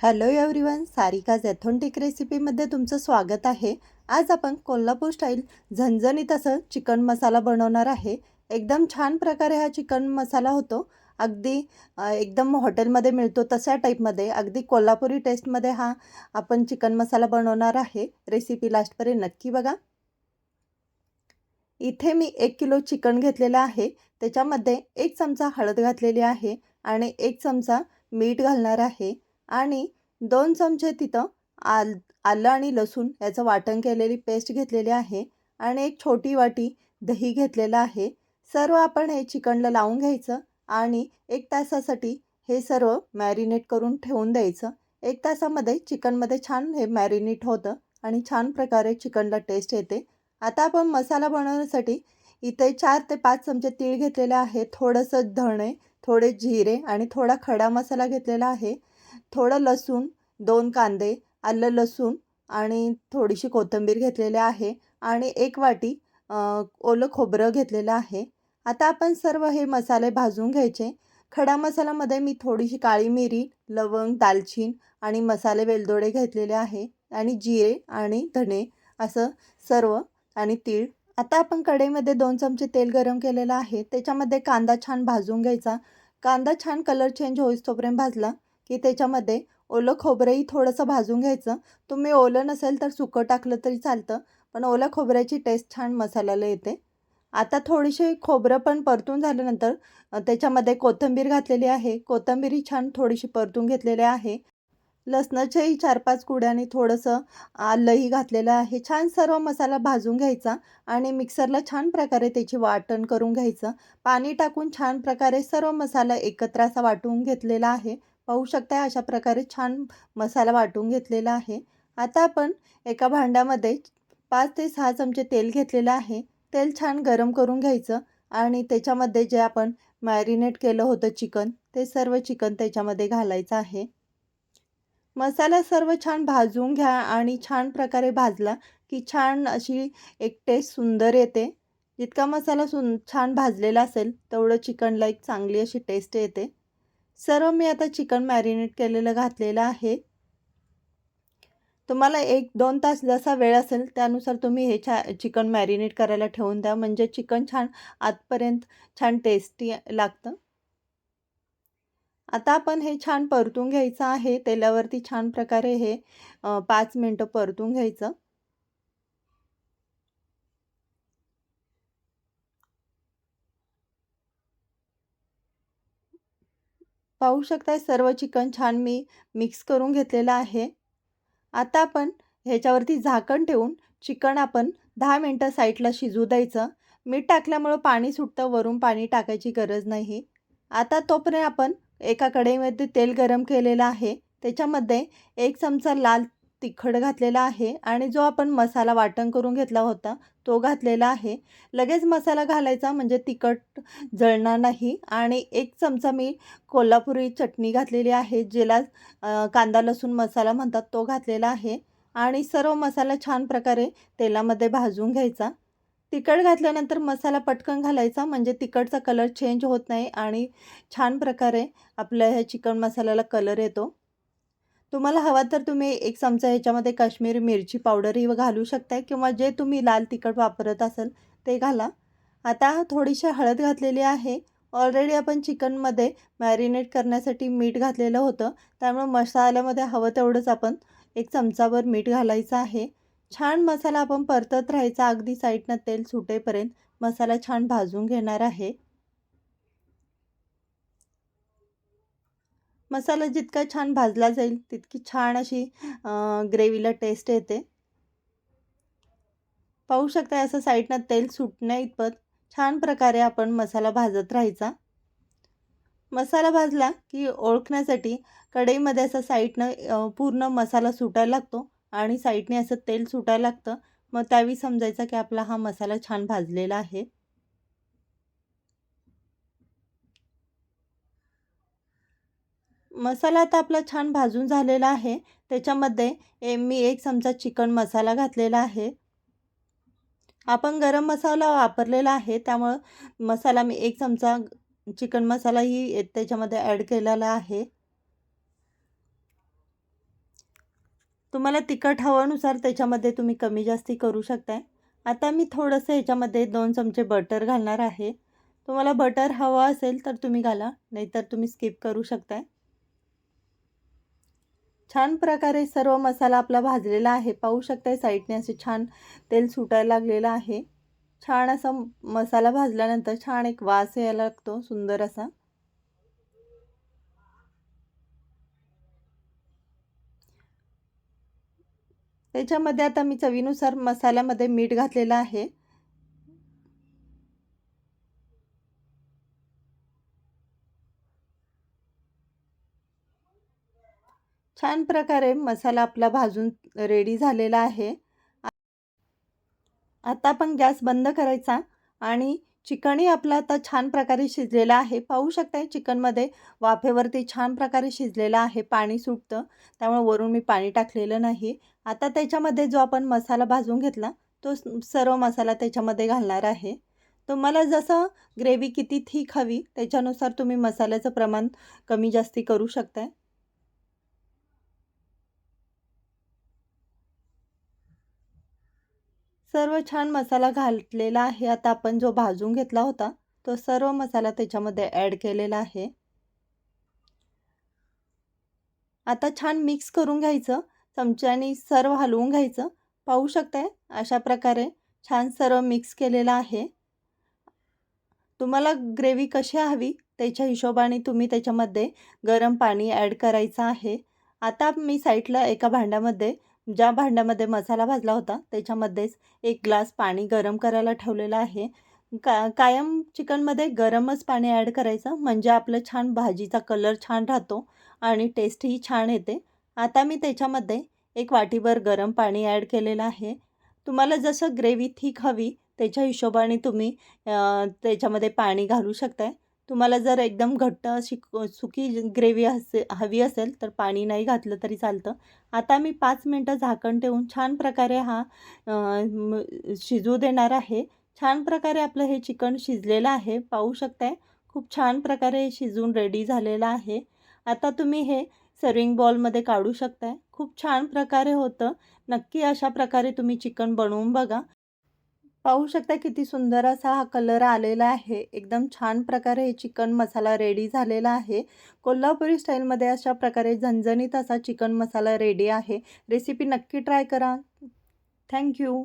Hello everyone Sarika's ॲथोंटिक रेसिपीमध्ये तुमचं स्वागत आहे. आज आपण कोल्हापूर स्टाईल झणझणीत असं चिकन मसाला बनवणार आहे. एकदम छान प्रकारे हा चिकन मसाला होतो. अगदी एकदम हॉटेलमध्ये मिळतो तशा टाईपमध्ये अगदी कोल्हापुरी टेस्टमध्ये हा आपण चिकन मसाला बनवणार आहे. रेसिपी लास्टपर्यंत नक्की बघा. इथे मी एक किलो चिकन घेतलेलं आहे. त्याच्यामध्ये एक चमचा हळद घातलेली आहे आणि एक चमचा मीठ घालणार आहे. आणि दोन चमचे तिथं आल आलं आणि लसूण याचं वाटण केलेली पेस्ट घेतलेली आहे आणि एक छोटी वाटी दही घेतलेलं आहे. सर्व आपण हे चिकनला लावून घ्यायचं आणि एक तासासाठी हे सर्व मॅरिनेट करून ठेवून द्यायचं. एक तासामध्ये चिकनमध्ये छान हे मॅरिनेट होतं आणि छान प्रकारे चिकनला टेस्ट येते. आता आपण मसाला बनवण्यासाठी इथे चार ते पाच चमचे तीळ घेतलेले आहे. थोडंसं धणे थोडे जिरे आणि थोडा खडा मसाला घेतलेला आहे. थोडं लसूण दोन कांदे आलं लसूण आणि थोडीशी कोथिंबीर घेतलेली आहे आणि एक वाटी ओलं खोबरं घेतलेलं आहे. आता आपण सर्व हे मसाले भाजून घ्यायचे. खडा मसाल्यामध्ये मी थोडीशी काळी मिरी लवंग दालचीन आणि मसाले वेलदोडे घेतलेले आहे आणि जिरे आणि धणे असं सर्व आणि तीळ. आता आपण कढईमध्ये दोन चमचे तेल गरम केलेलं आहे. त्याच्यामध्ये कांदा छान भाजून घ्यायचा. कांदा छान कलर चेंज होईस तोपर्यंत भाजला. की त्याच्यामध्ये ओलं खोबरंही थोडंसं भाजून घ्यायचं. तुम्ही ओलं नसेल तर सुकं टाकलं तरी चालतं पण ओल्या खोबऱ्याची टेस्ट छान मसाल्याला येते. आता थोडीशी खोबरं पण परतून झाल्यानंतर त्याच्यामध्ये कोथिंबीर घातलेली आहे. कोथिंबीरही छान थोडीशी परतून घेतलेली आहे. लसणाच्याही चार पाच कुड्याने थोडंसं आलंही घातलेलं आहे. छान सर्व मसाला भाजून घ्यायचा आणि मिक्सरला छान प्रकारे त्याची वाटण करून घ्यायचं. पाणी टाकून छान प्रकारे सर्व मसाला एकत्र असा वाटून घेतलेला आहे. पाहू शकता अशा प्रकारे छान मसाला वाटून घेतलेला आहे. आता आपण एका भांड्यामध्ये पाच ते सहा चमचे तेल घेतलेलं आहे. तेल छान गरम करून घ्यायचं आणि त्याच्यामध्ये जे आपण मॅरिनेट केलं होतं चिकन ते सर्व चिकन त्याच्यामध्ये घालायचं आहे. मसाला सर्व छान भाजून घ्या आणि छान प्रकारे भाजला की छान अशी एक टेस्ट सुंदर येते. जितका मसाला सुन छान भाजलेला असेल तेवढं चिकनला एक चांगली अशी टेस्ट येते. सर्व मी आता चिकन मॅरिनेट केलेलं घातलेलं आहे. तुम्हाला एक दोन तास जसा वेळ असेल त्यानुसार तुम्ही हे छा चिकन मॅरिनेट करायला ठेवून द्या. म्हणजे चिकन छान आतपर्यंत छान टेस्टी लागतं. आता आपण हे छान परतून घ्यायचं आहे. तेलावरती छान प्रकारे हे पाच मिनटं परतून घ्यायचं. पाहू शकताय सर्व चिकन छान मी मिक्स करून घेतलेलं आहे. आता आपण ह्याच्यावरती झाकण ठेवून चिकन आपण दहा मिनटं साईडला शिजू द्यायचं. मीठ टाकल्यामुळं पाणी सुटतं वरून पाणी टाकायची गरज नाही. आता तोपर्यंत आपण एका कढईमध्ये तेल गरम केलेलं आहे. त्याच्यामध्ये एक चमचा लाल तिखट घातलेला आहे आणि जो आपण मसाला वाटण करून घेतला होता तो घातलेला आहे. लगेच मसाला घालायचा म्हणजे तिखट जळणार नाही आणि एक चमचा मी कोल्हापुरी चटणी घातलेली आहे ज्याला कांदा लसूण मसाला म्हणतात तो घातलेला आहे आणि सर्व मसाला छान प्रकारे तेलामध्ये भाजून घ्यायचा. तिखट घातल्यानंतर मसाला पटकन घालायचा म्हणजे तिखटचा कलर चेंज होत नाही आणि छान प्रकारे आपल्या ह्या चिकन मसाल्याला कलर येतो. तुम्हाला हवा तर तुम्ही एक चमचा ह्याच्यामध्ये काश्मीरी मिरची पावडरही घालू शकताय किंवा जे तुम्ही लाल तिखट वापरत असाल ते घाला. आता थोडीशी हळद घातलेली आहे. ऑलरेडी आपण चिकनमध्ये मॅरिनेट करण्यासाठी मीठ घातलेलं होतं. त्यामुळे मसाल्यामध्ये हवं तेवढंच आपण एक चमचाभर मीठ घालायचं आहे. छान मसाला आपण परतत राहायचा. अगदी साईडनं तेल सुटेपर्यंत मसाला छान भाजून घेणार आहे. मसाला जितका छान भाजला जाईल तितकी छान अशी ग्रेव्हीला टेस्ट येते. पाहू शकता असं साईडनं तेल सुटण्या इतपत छान प्रकारे आपण मसाला भाजत राहायचा. मसाला भाजला की ओळखण्यासाठी कढईमध्ये असं साईडनं पूर्ण मसाला सुटायला लागतो आणि साईडने असं तेल सुटायला लागतं. मग त्यावेळी समजायचं की आपला हा मसाला छान भाजलेला आहे. मसाला आता आपला छान भाजून झालेला आहे. त्याच्यामध्ये ए मी एक चमचा चिकन मसाला घातलेला आहे. आपण गरम मसाला वापरलेला आहे. त्यामुळं मसाला मी एक चमचा चिकन मसालाही त्याच्यामध्ये ॲड केलेला आहे. तुम्हाला तिखट हवानुसार त्याच्यामध्ये तुम्ही कमी जास्ती करू शकताय. आता मी थोडंसं ह्याच्यामध्ये दोन चमचे बटर घालणार आहे. तुम्हाला बटर हवं असेल तर तुम्ही घाला. नाहीतर तुम्ही स्किप करू शकताय. छान प्रकारे सर्व मसाला आपला भाजलेला आहे. पाहू शकताय साईडने असे छान तेल सुटायला लागलेलं आहे. छान असा मसाला भाजल्यानंतर छान एक वास यायला लागतो सुंदर असा. त्याच्यामध्ये आता मी चवीनुसार मसाल्यामध्ये मीठ घातलेलं आहे. छान प्रकारे मसाला आपला भाजून रेडी झालेला आहे. आता आपण गॅस बंद करायचा आणि चिकनही आपला आता छान प्रकारे शिजलेला आहे. पाहू शकताय चिकनमध्ये वाफेवरती छान प्रकारे शिजलेला आहे. पाणी सुटतं त्यामुळे वरून मी पाणी टाकलेलं नाही. आता त्याच्यामध्ये जो आपण मसाला भाजून घेतला तो सर्व मसाला त्याच्यामध्ये घालणार आहे. तुम्हाला जसं ग्रेव्ही किती थीक हवी त्याच्यानुसार तुम्ही मसाल्याचं प्रमाण कमी जास्ती करू शकताय. सर्व छान मसाला घातलेला आहे. आता आपण जो भाजून घेतला होता तो सर्व मसाला त्याच्यामध्ये ॲड केलेला आहे. आता छान मिक्स करून घ्यायचं. चमच्याने सर्व हलवून घ्यायचं. पाहू शकताय? अशा प्रकारे छान सर्व मिक्स केलेलं आहे. तुम्हाला ग्रेव्ही कशी हवी त्याच्या हिशोबाने तुम्ही त्याच्यामध्ये गरम पाणी ॲड करायचं आहे. आता मी साईडला एका भांड्यामध्ये ज्या भांड्यामध्ये मसाला भाजला होता त्याच्यामध्येच एक ग्लास पाणी गरम करायला ठेवलेलं आहे. का कायम चिकनमध्ये गरमच पाणी ॲड करायचं म्हणजे आपलं छान भाजीचा कलर छान राहतो आणि टेस्टही छान येते. आता मी त्याच्यामध्ये एक वाटीभर गरम पाणी ॲड केलेलं आहे. तुम्हाला जसं ग्रेव्ही थिक हवी त्याच्या हिशोबाने तुम्ही त्याच्यामध्ये पाणी घालू शकताय. तुम्हाला जर एकदम घट्ट अशी सुकी ग्रेव्ही असे हवी असेल तर पाणी नाही घातलं तरी चालतं. आता मी पाच मिनटं झाकण ठेवून छान प्रकारे हा शिजू देणार आहे. छान प्रकारे आपलं हे चिकन शिजलेलं आहे. पाहू शकताय खूप छान प्रकारे शिजून रेडी झालेलं आहे. आता तुम्ही हे सर्विंग बॉलमध्ये काढू शकताय. खूप छान प्रकारे होतं. नक्की अशा प्रकारे तुम्ही चिकन बनवून बघा. पाहू शकता किती सुंदर असा हा कलर आलेला आहे. एकदम छान प्रकारे हे चिकन मसाला रेडी झालेला आहे. कोल्हापुरी स्टाईलमध्ये अशा प्रकारे झणझणीत असा चिकन मसाला रेडी आहे. रेसिपी नक्की ट्राय करा. Thank you